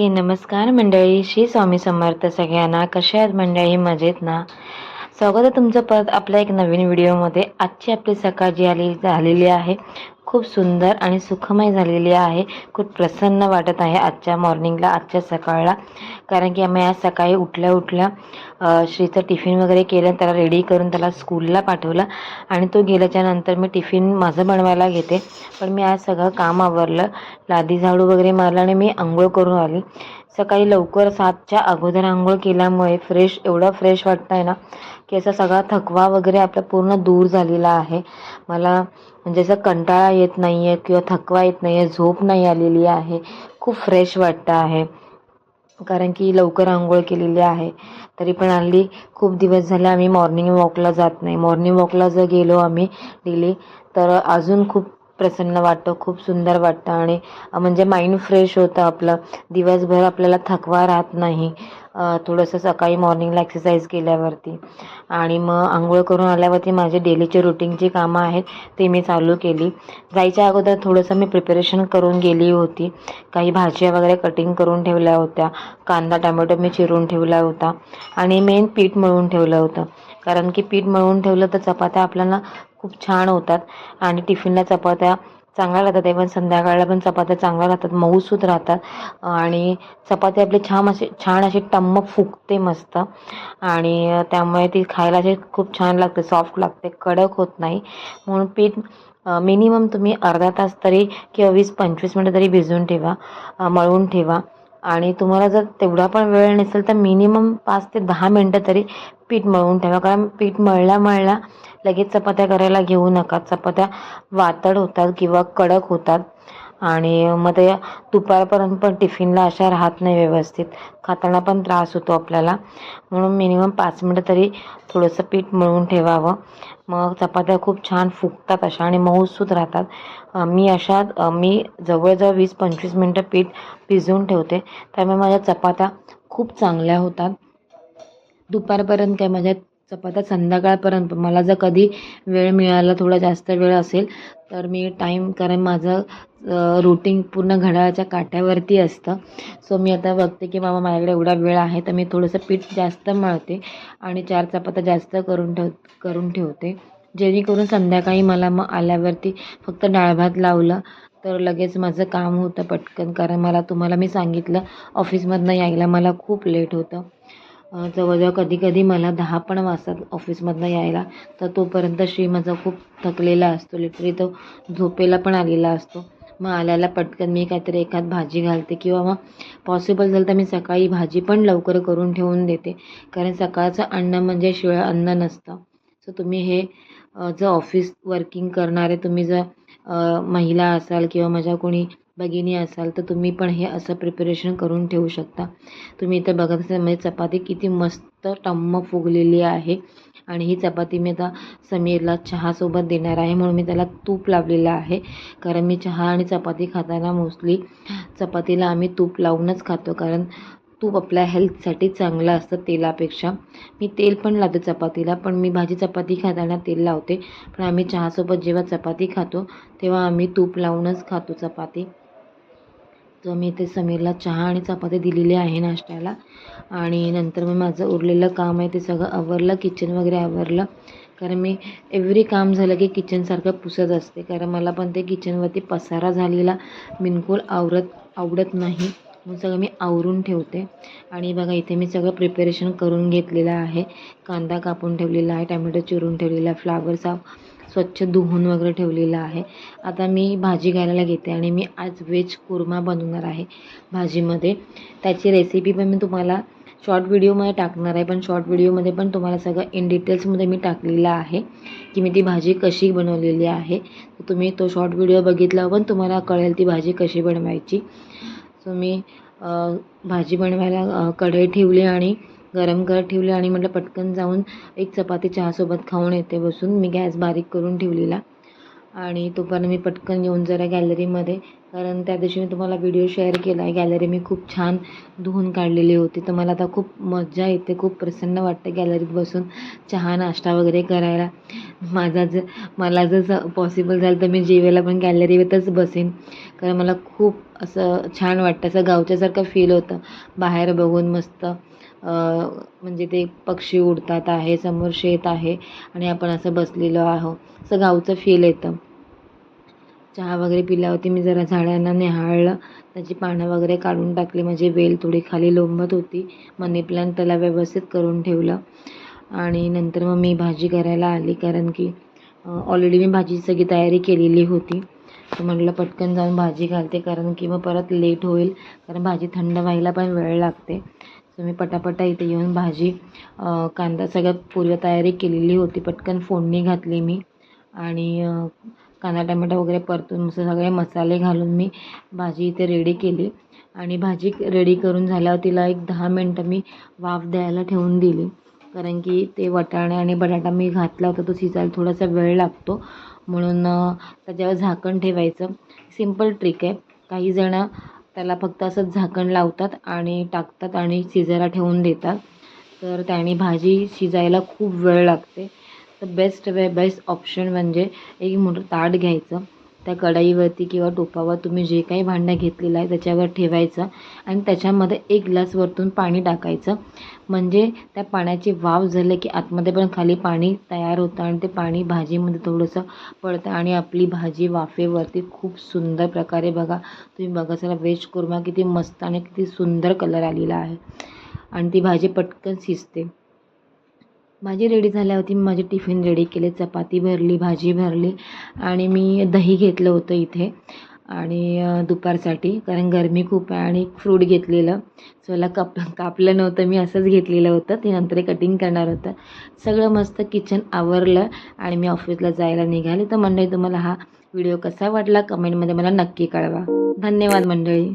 मंडळी नमस्कार मंडळी श्री स्वामी समर्थ सगळ्यांना. कशा आहेत मंडळी? मजेत ना? स्वागत आहे तुमचं परत आपल्या एक नवीन व्हिडिओमध्ये आजची आपली सकाळ जी आली झालेली आहे खूप सुंदर आणि सुखमय झालेली आहे. खूप प्रसन्न वाटत आहे आजच्या मॉर्निंगला आजच्या सकाळला. कारण की आम्ही आज सकाळी उठल्या उठल्या श्रीचं टिफिन वगैरे केलं त्याला रेडी करून त्याला स्कूलला पाठवलं. आणि तो गेल्याच्यानंतर मी टिफिन माझं बनवायला घेते. पण मी आज सगळं काम आवरलं. लादी झाडू वगैरे मारलं आणि मी आंघोळ करून आली. सकाळी लवकर सातच्या अगोदर आंघोळ केल्यामुळे फ्रेश एवढं फ्रेश वाटतं आहे ना की असा सगळा थकवा वगैरे आपला पूर्ण दूर झालेला आहे. मला म्हणजे असं कंटाळा येत नाही आहे किंवा थकवा येत नाही आहे झोप नाही आलेली आहे. खूप फ्रेश वाटतं आहे. कारण की लवकर आंघोळ केलेली आहे. तरी पण हल्ली खूप दिवस झाले आम्ही मॉर्निंग वॉकला जात नाही. मॉर्निंग वॉकला जर गेलो आम्ही डेली तर अजून खूप प्रसन्न वाटतं खूप सुंदर वाटतं. आणि म्हणजे माइंड फ्रेश होतं आपलं. दिवसभर आपल्याला थकवा राहत नाही. थोडंसं सकाळी मॉर्निंगला एक्सरसाइज केल्यावरती. आणि मग आंघोळ करून आल्यावरती माझे डेलीचे रुटीनची कामं आहेत ते मी चालू केली. जायच्या अगोदर थोडंसं मी प्रिपरेशन करून गेली होती. काही भाज्या वगैरे कटिंग करून ठेवल्या होत्या. कांदा टमॅटो मी चिरून ठेवला होता. आणि मेन पीठ मळून ठेवलं होतं. कारण की पीठ मळून ठेवलं तर चपात्या आपल्याला खूप छान होतात. आणि टिफिनला चपात्या चांगल्या राहतात. इव्हन संध्याकाळला पण चपात्या चांगल्या राहतात. मऊसूत राहतात. आणि चपाती आपली छान अशी छान अशी टम्म फुगते मस्त. आणि त्यामुळे ती खायला अशी खूप छान लागते सॉफ्ट लागते कडक होत नाही. म्हणून पीठ मिनिमम तुम्ही अर्धा तास तरी किंवा वीस पंचवीस मिनटं तरी भिजवून ठेवा मळून ठेवा. आणि तुम्हाला जर तेवढा पण वेळ नसेल तर मिनिमम पाच ते दहा मिनटं तरी पीठ मळून ठेवा कारण पीठ मळल्या मळल्या लगेच चपात्या करायला घेऊ नका. चपात्या वातड होतात किंवा कडक होतात आणि मग ते दुपारपर्यंत पण टिफिनला अशा राहत नाही व्यवस्थित. खाताना पण त्रास होतो आपल्याला. म्हणून मिनिमम पाच मिनटं तरी थोडंसं पीठ मळून ठेवावं. मग चपात्या खूप छान फुगतात अशा आणि मऊसूत राहतात. मी अशा मी जवळजवळ वीस पंचवीस मिनटं पीठ भिजवून ठेवते. त्यामुळे माझ्या चपात्या खूप चांगल्या होतात. दुपारपर्यंत काय माझ्या चपात्या संध्याकाळपर्यंत. मला जर कधी वेळ मिळाला थोडा जास्त वेळ असेल तर मी टाईम कारण माझं रुटीन पूर्ण घड्याळाच्या काट्यावरती असतं. सो मी आता बघते की बाबा माझ्याकडे एवढा वेळ आहे तर मी थोडंसं पीठ जास्त मळते आणि चार चपात्या जास्त करून ठेव करून ठेवते. जेणेकरून संध्याकाळी मला मग आल्यावरती फक्त डाळ भात लावलं तर लगेच माझं काम होतं पटकन. कारण मला तुम्हाला मी सांगितलं ऑफिसमधनं यायला मला खूप लेट होतं. जवळजवळ कधी कधी मला दहा पण वाजतात ऑफिसमधनं यायला. तर तोपर्यंत श्री माझा खूप थकलेला असतो. लिटरी तो झोपेला पण आलेला असतो. मग आल्याला पटकन मी काहीतरी एखाद भाजी घालते किंवा मग पॉसिबल झालं तर मी सकाळी भाजी पण लवकर करून ठेवून देते. कारण सकाळचं अन्न म्हणजे शिळं अन्न नसतं. सो तुम्ही हे जर ऑफिस वर्किंग करणारे तुम्ही जर महिला असाल किंवा माझ्या कोणी भगिनी असाल तर तुम्ही पण हे असं प्रिपरेशन करून ठेवू शकता. तुम्ही इथं बघत असाल म्हणजे चपाती किती मस्त टम्म फुगलेली आहे. आणि ही चपाती मी आता समीरला चहासोबत देणार आहे म्हणून मी त्याला तूप लावलेलं आहे. कारण मी चहा आणि चपाती खाताना मोस्टली चपातीला आम्ही तूप लावूनच खातो. कारण तूप आपल्या हेल्थसाठी चांगलं असतं तेलापेक्षा. मी तेल पण लावते चपातीला पण मी भाजी चपाती खाताना तेल लावते. पण आम्ही चहासोबत जेव्हा चपाती खातो तेव्हा आम्ही तूप लावूनच खातो चपाती. तर मी इथे समीरला चहा आणि चपाती दिलेली आहे नाश्त्याला. आणि नंतर मग माझं उरलेलं काम आहे ते सगळं आवरलं किचन वगैरे आवरलं. कारण मी एव्हरी काम झालं की किचनसारखं पुसत असते. कारण मला पण ते किचनवरती पसारा झालेला बिलकुल आवरत आवडत नाही. मग सगळं मी आवरून ठेवते. आणि बघा इथे मी सगळं प्रिपेरेशन करून घेतलेलं आहे. कांदा कापून ठेवलेला आहे टॅमॅटो चिरून ठेवलेला आहे फ्लावर साफ स्वच्छ धुवून वगैरे ठेवलेलं आहे. आता मी भाजी घालायला घेते आणि मी आज व्हेज कुर्मा बनवणार आहे भाजीमध्ये. त्याची रेसिपी पण मी तुम्हाला शॉर्ट व्हिडिओमध्ये टाकणार आहे पण शॉर्ट व्हिडिओमध्ये पण तुम्हाला सगळं इन डिटेल्समध्ये मी टाकलेलं आहे की मी ती भाजी कशी बनवलेली आहे. तुम्ही तो शॉर्ट व्हिडिओ बघितला पण तुम्हाला कळेल ती भाजी कशी बनवायची. सो मी भाजी बनवायला कढई ठेवली आणि गरम करत ठेवली आणि म्हटलं पटकन जाऊन एक चपाती चहासोबत खाऊन येते बसून. मी गॅस बारीक करून ठेवलेला. आणि तोपर्यंत मी पटकन येऊन जरा गॅलरीमध्ये कारण त्या दिवशी मी तुम्हाला व्हिडिओ शेअर केला. आहे गॅलरी मी खूप छान धुवून काढलेली होती. तर मला आता खूप मजा येते. खूप प्रसन्न वाटतं गॅलरीत बसून चहा नाश्ता वगैरे करायला. माझा जर मला जर पॉसिबल झालं तर मी जेवायला पण गॅलरीवरच बसेन. कारण मला खूप असं छान वाटतं. असं गावच्यासारखं फील होतं. बाहेर बघून मस्त म्हणजे ते पक्षी उडतात आहे समोर शेत आहे आणि आपण असं बसलेलो आहो. असं गावचं फील येतं. चहा वगैरे पिल्यावरती मी जरा झाडांना निहाळलं. त्याची पानं वगैरे काढून टाकली. म्हणजे वेल थोडी खाली लोंबत होती. मनी प्लांट त्याला व्यवस्थित करून ठेवलं. आणि नंतर मग मी भाजी करायला आली. कारण की ऑलरेडी मी भाजीची सगळी तयारी केलेली होती. तर म्हटलं पटकन जाऊन भाजी घालते. कारण की मग परत लेट होईल. कारण भाजी थंड व्हायला पण वेळ लागते. सो मी पटापटा इथे येऊन भाजी कांदा सगळ्यात पूर्व तयारी केलेली होती. पटकन फोडणी घातली मी. आणि कांदा टमाटा वगैरे परतून सगळे मसाले घालून मी भाजी इथे रेडी केली. आणि भाजी रेडी करून झाल्यावर तिला एक दहा मिनटं मी वाफ द्यायला ठेवून दिली. कारण की ते वटाणे आणि बटाटा मी घातला होता तो शिजायला थोडासा वेळ लागतो. म्हणून त्याच्यावर झाकण ठेवायचं. सिंपल ट्रिक आहे. काही जणं त्याला फक्त असंच झाकण लावतात आणि टाकतात आणि शिजायला ठेवून देतात. तर त्याने भाजी शिजायला खूप वेळ लागते. तर बेस्ट वे बेस्ट ऑप्शन म्हणजे एक मोठं ताट घ्यायचं. त्या कढईवरती किंवा टोपावर तुम्ही जे काही भांडं घेतलेलं आहे त्याच्यावर ठेवायचं आणि त्याच्यामध्ये एक ग्लास वरतून पाणी टाकायचं. म्हणजे त्या पाण्याची वाव झाले की आतमध्ये पण खाली पाणी तयार होतं आणि ते पाणी भाजीमध्ये थोडंसं पडतं आणि आपली भाजी वाफेवरती खूप सुंदर प्रकारे बघा तुम्ही बघा सगळा वेज कुर्मा किती मस्त आणि किती सुंदर कलर आलेला आहे. आणि ती भाजी पटकन शिजते. भाजी रेडी झाल्यावरती मी माझे टिफिन रेडी केले. चपाती भरली भाजी भरली आणि मी दही घेतलं होतं इथे. आणि दुपारसाठी कारण गरमी खूप आहे आणि फ्रूट घेतलेलं. सो कप कापलं नव्हतं मी असंच घेतलेलं होतं. ते नंतर कटिंग करणार होतं. सगळं मस्त किचन आवरलं आणि मी ऑफिसला जायला निघाले. तर मंडळी तुम्हाला हा व्हिडिओ कसा वाटला? कमेंटमध्ये मला नक्की कळवा. धन्यवाद मंडळी.